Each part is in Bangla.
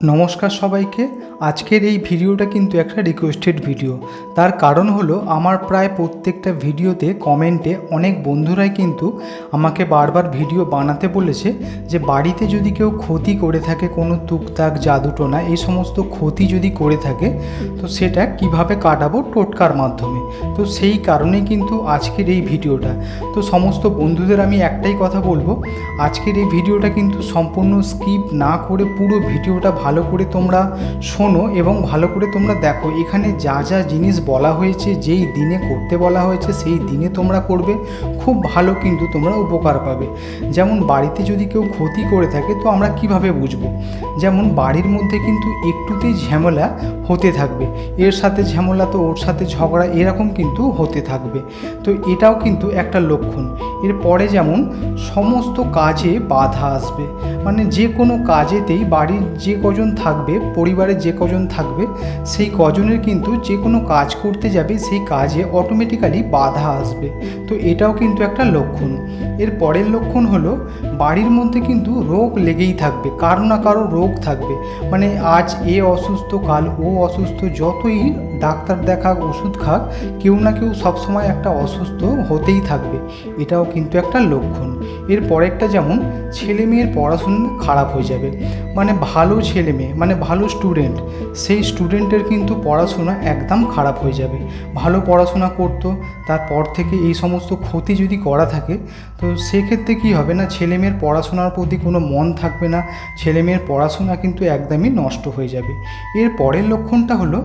নমস্কার সবাইকে। আজকের এই ভিডিওটা কিন্তু একটা রিকোয়েস্টেড ভিডিও তার কারণ হলো, আমার প্রায় প্রত্যেকটা ভিডিওতে কমেন্টে অনেক বন্ধুরাই কিন্তু আমাকে বারবার ভিডিও বানাতে বলেছে যে, বাড়িতে যদি কেউ ক্ষতি করে থাকে, কোনো টুকটাক জাদুটোনা, এই সমস্ত ক্ষতি যদি করে থাকে, তো সেটা কীভাবে কাটাবো? টোটকার মাধ্যমে। তো সেই কারণেই কিন্তু আজকের এই ভিডিওটা। তো সমস্ত বন্ধুদের আমি একটাই কথা বলব, আজকের এই ভিডিওটা কিন্তু সম্পূর্ণ স্কিপ না করে পুরো ভিডিওটা ভালো করে তোমরা শোনো এবং ভালো করে তোমরা দেখো। এখানে যা যা জিনিস বলা হয়েছে, যেই দিনে করতে বলা হয়েছে, সেই দিনে তোমরা করবে। খুব ভালো কিন্তু তোমরা উপকার পাবে। যেমন বাড়িতে যদি কেউ ক্ষতি করে থাকে, তো আমরা কীভাবে বুঝব? যেমন বাড়ির মধ্যে কিন্তু একটুতেই ঝামেলা হতে থাকবে। এর সাথে ঝামেলা তো, ওর সাথে ঝগড়া এরকম কিন্তু হতে থাকবে। তো এটাও কিন্তু একটা লক্ষণ। এরপরে যেমন সমস্ত কাজে বাধা আসবে। মানে যে কোনো কাজেতেই বাড়ির যে কজন থাকবে পরিবারে যে কজন থাকবে, সেই কজনের কিন্তু যে কোনো কাজ করতে যাবে, সেই কাজে অটোমেটিক্যালি বাধা আসবে। তো এটাও কিন্তু একটা লক্ষণ। এর পরের লক্ষণ হলো, বাড়ির মধ্যে কিন্তু রোগ লেগেই থাকবে। কারও না কারও রোগ থাকবে। মানে আজ এ অসুস্থ, কাল ও অসুস্থ যতই ডাক্তার দেখাক, ওষুধ খাক, কেউ না কেউ সবসময় একটা অসুস্থ হতেই থাকবে। এটাও কিন্তু একটা লক্ষণ। এর পরেরটা যেমন, ছেলে মেয়ের পড়াশোনা খারাপ হয়ে যাবে। মানে ভালো ছেলে মেয়ে মানে ভালো স্টুডেন্ট সেই স্টুডেন্টের কিন্তু পড়াশোনা একদম খারাপ হয়ে যাবে। ভালো পড়াশোনা করতো, তারপর থেকে এই সমস্ত ক্ষতি যদি করা থাকে, তো সেক্ষেত্রে কী হবে না, ছেলে মেয়ের পড়াশোনার প্রতি কোনো মন থাকবে না, ছেলে মেয়ের পড়াশোনা কিন্তু একদমই নষ্ট হয়ে যাবে। এর পরের লক্ষণটা হলো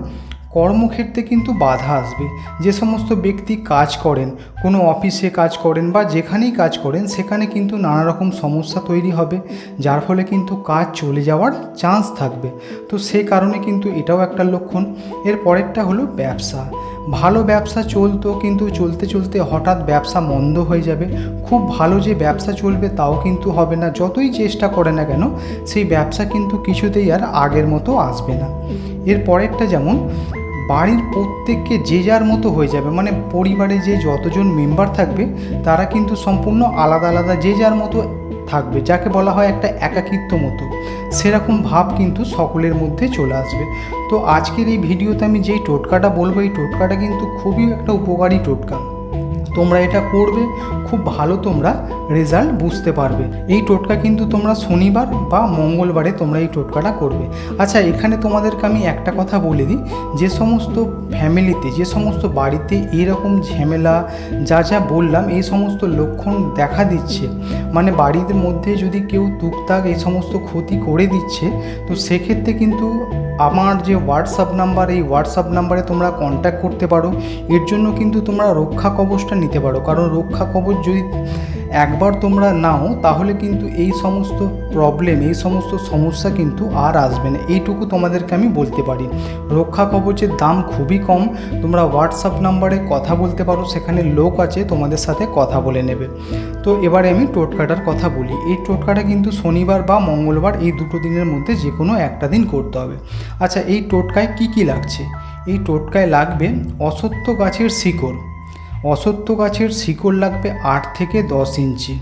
কর্মক্ষেত্রে কিন্তু বাধা আসবে। যে সমস্ত ব্যক্তি কাজ করেন, কোনো অফিসে কাজ করেন বা যেখানেই কাজ করেন, সেখানে কিন্তু নানা রকম সমস্যা তৈরি হবে, যার ফলে কিন্তু কাজ চলে যাওয়ার চান্স থাকবে। তো সে কারণে কিন্তু এটাও একটা লক্ষণ। এর পরেরটা হলো ব্যবসা। ভালো ব্যবসা চলতো কিন্তু চলতে চলতে হঠাৎ ব্যবসা মন্দ হয়ে যাবে। খুব ভালো যে ব্যবসা চলবে তাও কিন্তু হবে না। যতই চেষ্টা করে না কেন, সেই ব্যবসা কিন্তু কিছুতেই আর আগের মতো আসবে না। এর পরেরটা যেমন বাড়ির প্রত্যেককে যে যার মতো হয়ে যাবে মানে পরিবারে যে যতজন মেম্বার থাকবে, তারা কিন্তু সম্পূর্ণ আলাদা আলাদা যে যার মতো থাকবে, যাকে বলা হয় একটা একাকিত্ব মতো। সেরকম ভাব কিন্তু সকলের মধ্যে চলে আসবে। তো আজকের এই ভিডিওতে আমি যেই টোটকাটা বলব, এই টোটকাটা কিন্তু খুবই একটা উপকারী টোটকা। তোমরা এটা করবে, খুব ভালো তোমরা রেজাল্ট বুঝতে পারবে। এই টোটকা কিন্তু তোমরা শনিবার বা মঙ্গলবারে তোমরা এই টোটকাটা করবে। আচ্ছা এখানে তোমাদেরকে আমি একটা কথা বলে দিই। যে সমস্ত ফ্যামিলিতে যে সমস্ত বাড়িতে এরকম ঝামেলা, যা যা বললাম, এই সমস্ত লক্ষণ দেখা দিচ্ছে মানে বাড়ির মধ্যে যদি কেউ টুকটাক এই সমস্ত ক্ষতি করে দিচ্ছে, তো সেক্ষেত্রে কিন্তু আমার যে হোয়াটসঅ্যাপ নাম্বার এই হোয়াটসঅ্যাপ নাম্বারে তোমরা কন্ট্যাক্ট করতে পারো। এর জন্য কিন্তু তোমরা রক্ষা কবচটা নিতে পারো। কারণ রক্ষা কবচ যদি একবার তোমরা নাও, তাহলে কিন্তু এই সমস্ত প্রবলেম এই সমস্ত সমস্যা কিন্তু আর আসবে না। এইটুকু তোমাদেরকে আমি বলতে পারি। রক্ষা কবচের দাম খুবই কম। তোমরা হোয়াটসঅ্যাপ নাম্বারে কথা বলতে পারো, সেখানে লোক আছে, তোমাদের সাথে কথা বলে নেবে। তো এবারে আমি টোটকাটার কথা বলি। এই টোটকাটা কিন্তু শনিবার বা মঙ্গলবার এই দুটো দিনের মধ্যে যে কোনো একটা দিন করতে হবে। আচ্ছা এই টোটকায় কি কি লাগছে? এই টোটকায় লাগবে অসত্য গাছের শিকড়। অসত্য গাছের শিকড় লাগবে আট থেকে দশ ইঞ্চি।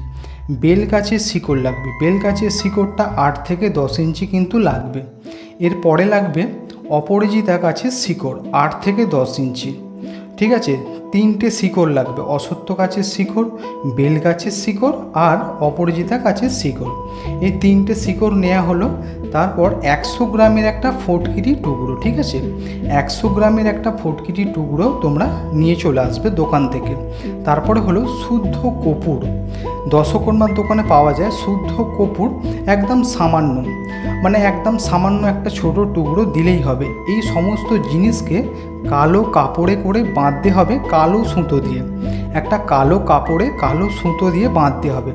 বেল গাছের শিকড় লাগবে। বেল গাছের শিকড়টা আট থেকে দশ ইঞ্চি কিন্তু লাগবে। এর পরে লাগবে অপরাজিতা গাছের শিকড় আট থেকে দশ ইঞ্চি। ঠিক আছে? তিনটে শিকড় লাগবে, অসত্য গাছের শিকড়, বেল গাছের শিকড় আর অপরাজিতা গাছের শিকড়। এই তিনটে শিকড় নেওয়া হলো, তারপর একশো গ্রামের একটা ফটকিরি টুকরো, ঠিক আছে? একশো গ্রামের একটা ফটকিরি টুকরো তোমরা নিয়ে চলে আসবে দোকান থেকে। তারপরে হলো শুদ্ধ কপুর। দশকর্মার দোকানে পাওয়া যায় শুদ্ধ কপুর, একদম সামান্য। মানে একদম সামান্য একটা ছোট টুকরো দিলেই হবে। এই সমস্ত জিনিসকে কালো কাপড়ে করে বাঁধতে হবে কালো সুতো দিয়ে। একটা কালো কাপড়ে কালো সুতো দিয়ে বাঁধতে হবে।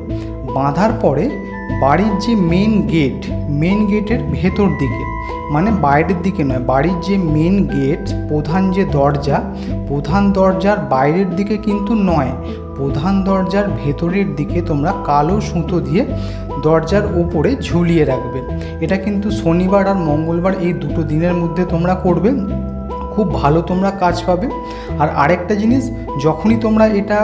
বাঁধার পরে বাড়ির যে মেন গেট মেন গেটের ভেতর দিকে মানে বাইরের দিকে নয়, বাড়ির যে মেন গেট প্রধান যে দরজা, প্রধান দরজার বাইরের দিকে কিন্তু নয় প্রধান দরজার ভেতরের দিকে তোমরা কালো সুতো দিয়ে দরজার ওপরে ঝুলিয়ে রাখবে। এটা কিন্তু শনিবার আর মঙ্গলবার এই দুটো দিনের মধ্যে তোমরা করবে। খুব ভালো তোমরা কাজ পাবে। আর আরেকটা জিনিস, যখনই তোমরা এটা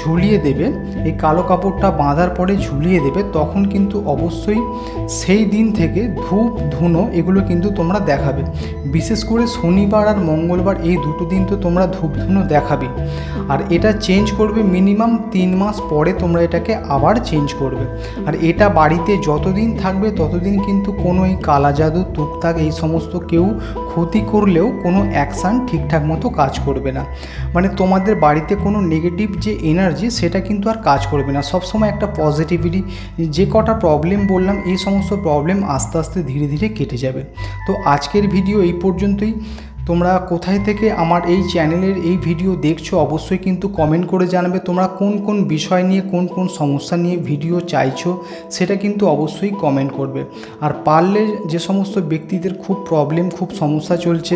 ঝুলিয়ে দেবে, এই কালো কাপড়টা বাঁধার পরে ঝুলিয়ে দেবে, তখন কিন্তু অবশ্যই সেই দিন থেকে ধূপ, ধুনো এগুলো কিন্তু তোমরা দেখাবে। বিশেষ করে শনিবার আর মঙ্গলবার এই দুটো দিন তো তোমরা ধূপ, ধুনো দেখাবে। আর এটা চেঞ্জ করবে মিনিমাম তিন মাস পরে তোমরা এটাকে আবার চেঞ্জ করবে। আর এটা বাড়িতে যতদিন থাকবে ততদিন কিন্তু কোনো এই কালা জাদু তুকতাক এই সমস্ত কেউ ক্ষতি করলেও কোনো অ্যাকশান ঠিকঠাক মতো কাজ করবে না। মানে তোমাদের বাড়িতে কোনো নেগেটিভ যে এনার্জি সেটা কিন্তু আর কাজ করবে না। সবসময় একটা পজিটিভিটি যে কটা প্রবলেম বললাম, এই সমস্ত প্রবলেম আস্তে আস্তে ধীরে ধীরে কেটে যাবে। তো আজকের ভিডিও এই পর্যন্তই। তোমরা কোথায় থেকে আমার এই চ্যানেলের এই ভিডিও দেখছ, অবশ্যই কিন্তু কমেন্ট করে জানাবে। তোমরা কোন কোন বিষয় নিয়ে, কোন কোন সমস্যা নিয়ে ভিডিও চাইছো, সেটা কিন্তু অবশ্যই কমেন্ট করবে। আর পারলে যে সমস্ত ব্যক্তিদের খুব প্রবলেম খুব সমস্যা চলছে,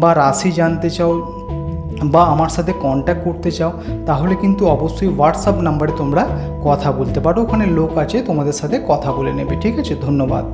বা রাশি জানতে চাও বা আমার সাথে কন্ট্যাক্ট করতে চাও, তাহলে কিন্তু অবশ্যই হোয়াটসঅ্যাপ নাম্বারে তোমরা কথা বলতে পারো। ওখানে লোক আছে, তোমাদের সাথে কথা বলে নেবে। ঠিক আছে? ধন্যবাদ।